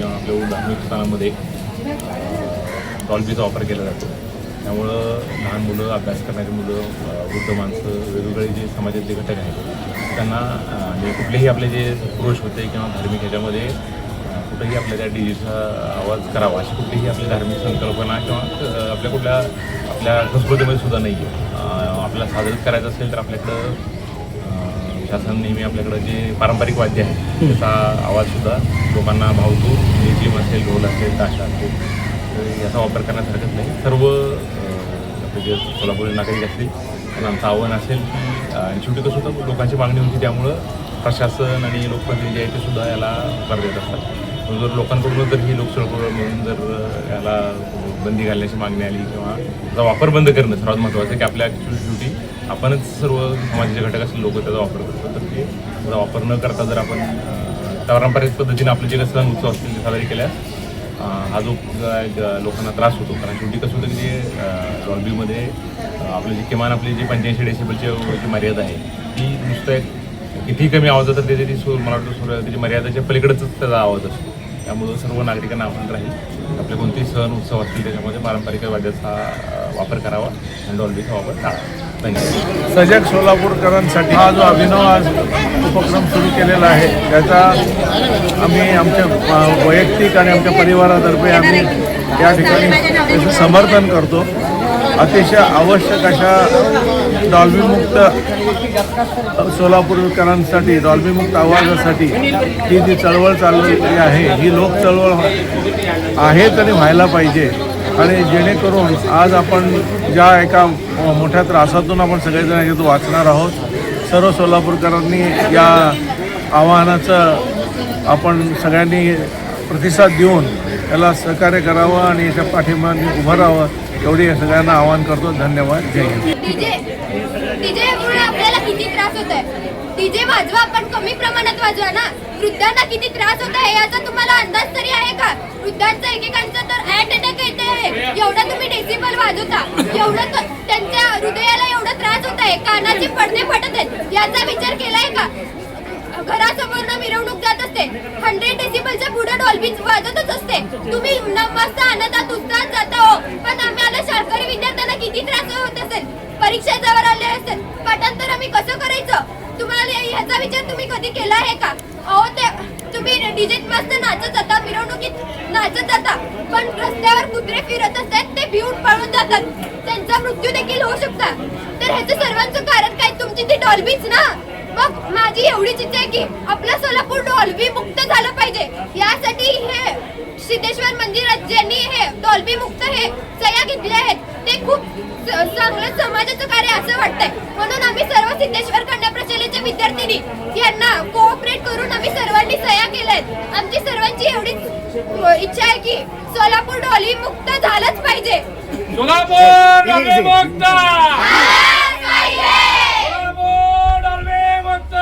किंवा आपल्या धार्मिक स्थानामध्ये डॉल्बीचा वापर केला जातो. त्यामुळं लहान मुलं अभ्यास करणारी मुलं वृद्ध माणसं वेगवेगळे जे समाजात जे घटक आहेत त्यांना म्हणजे कुठलेही आपले जे पुरुष होते किंवा धार्मिक ह्याच्यामध्ये कुठंही कुठेही आपल्या त्या डीजेचा आवाज करावा अशी कुठलीही आपली धार्मिक संकल्पना किंवा आपल्या कुठल्या आपल्या संस्कृतीमध्ये सुद्धा नाही आहे आपल्याला साजरं करायचं असेल तर आपल्याकडं शासन नेहमी आपल्याकडं जे पारंपरिक वाद्य आहे त्याचा आवाजसुद्धा लोकांना भावतो. लेझिम असेल ढोल असेल ताशा असेल तर याचा वापर करण्यास हरकत नाही. सर्व आपले जे सोलापुरी नागरिक असतील त्यांना आमचं आव्हान असेल की आणि शेवटी कसं होतं लोकांची मागणी होती त्यामुळं प्रशासन आणि लोकप्रतिनिधी आहे ते सुद्धा याला होकार देत असतात. पण जर लोकांकडून जर ही लोकसळपूर म्हणून जर याला बंदी घालण्याची मागणी आली किंवा त्याचा वापर बंद करणं सर्वात महत्त्वाचं आहे की आपल्या शेवटी आपणच सर्व समाजाचे घटक असले लोक त्याचा वापर करतो. तर ते त्याचा वापर न करता जर आपण पारंपरिक पद्धतीने आपले जे काही सण उत्सव असतील ते साजरे केल्यास हा जो लोकांना त्रास होतो. कारण शेवटी कसं होतं की जे डॉल्बीमध्ये आपले जी किमान आपली जी पंच्याऐंशी डेसिबलची जी मर्यादा आहे ती नुसतं एक कितीही कमी आवाज तर त्याची ती सूर मला वाटतं सूर त्याची मर्यादाच्या पलीकडंच त्याचा आवाज असतो. त्यामुळं सर्व नागरिकांना आपण राहील आपले कोणतेही सण उत्सव असतील त्याच्यामध्ये पारंपरिक वाद्याचा वापर करावा आणि डॉल्बीचा वापर टाळावा. सजग सोलापूरकरांसाठी हा जो अभिनव आज उपक्रम सुरू केलेला आहे त्याचा आम्ही आमच्या वैयक्तिक आणि आमच्या परिवारातर्फे आम्ही या ठिकाणी त्याचं समर्थन करतो. अतिशय आवश्यक अशा डॉल्बीमुक्त सोलापूरकरांसाठी डॉल्बीमुक्त आवाजासाठी ही जी चळवळ चाललेली आहे ही लोक चळवळ आहेच आणि व्हायला पाहिजे. आणि जेणेकरून आज आपण ज्या एका मोठ्या त्रासातून आपण सगळेजण याच्यात वाचणार आहोत सर्व सोलापूरकरांनी या आव्हानाचं आपण सगळ्यांनी प्रतिसाद देऊन त्याला सहकार्य करावं आणि याच्या पाठिंबाने उभं राहावं एवढी सगळ्यांना आवाहन करतो. धन्यवाद. जय हिंद. वाजवा पण कमी प्रमाणात वाजवा ना? वृद्धांना किती त्रास होत आहे याचा तुम्हाला अंदाज तरी आहे का? वृद्धांचा एकेकांचा तर ऍट अटॅक येते आहे एवढा तुम्ही डेसिबल वाजवता. एवढं त्यांच्या हृदयाला एवढा त्रास होत आहे. कानाचे पडदे फटत आहेत. याचा विचार केलाय का? घरासमोर मिरवणूक जात असते. हंड्रेड डेसिबलच्या पुढे डॉल्बी वाजतच असते. तुम्ही न- मस्त आनंदात उत्साहात जाता हो. पण आम्हाला शाळकरी विद्यार्थ्यांना किती त्रास होत असेल? परीक्षा जवळ आले असेल. पाठांतर आम्ही कसं करायचं? तुम्हाला याचा विचार तुम्ही कधी केला आहे का? अहो ते तुम्ही डीजेत मस्त नाचत जाता मिरवणुकीत नाचत जाता पण रस्त्यावर कुत्रे फिरत असतात ते भिवून पळून जातात. त्यांचा मृत्यू देखील होऊ शकता. तर ह्याचं सर्वांचं कारण काय? तुमची ती डॉल्बीच ना? मग माझी एवढीच इच्छा आहे की आपलं सोलापूर डॉल्बी मुक्त झालं पाहिजे. यासाठी हे सिद्धेश्वर मंदिरात ज्यांनी हे डॉल्बी मुक्त हे सह्या घेतल्या आहेत. ते खूप चांगलं समाजाचं कार्य असं वाटतंय. म्हणून आम्ही सर्व सिद्धेश्वर कन्या प्रशालेच्या विद्यार्थिनी यांना कोऑपरेट करून आम्ही सर्वांनी सह्या केल्या आहेत आमची सर्वांची एवढीच अ, इच्छा आहे की सोलापूर डॉल्बी मुक्त झालंच पाहिजे. सोलापूर मुक्त सोलापूर डॉल्बी मुक्त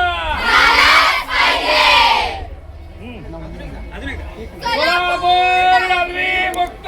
सोलापूर डॉल्बी मुक्त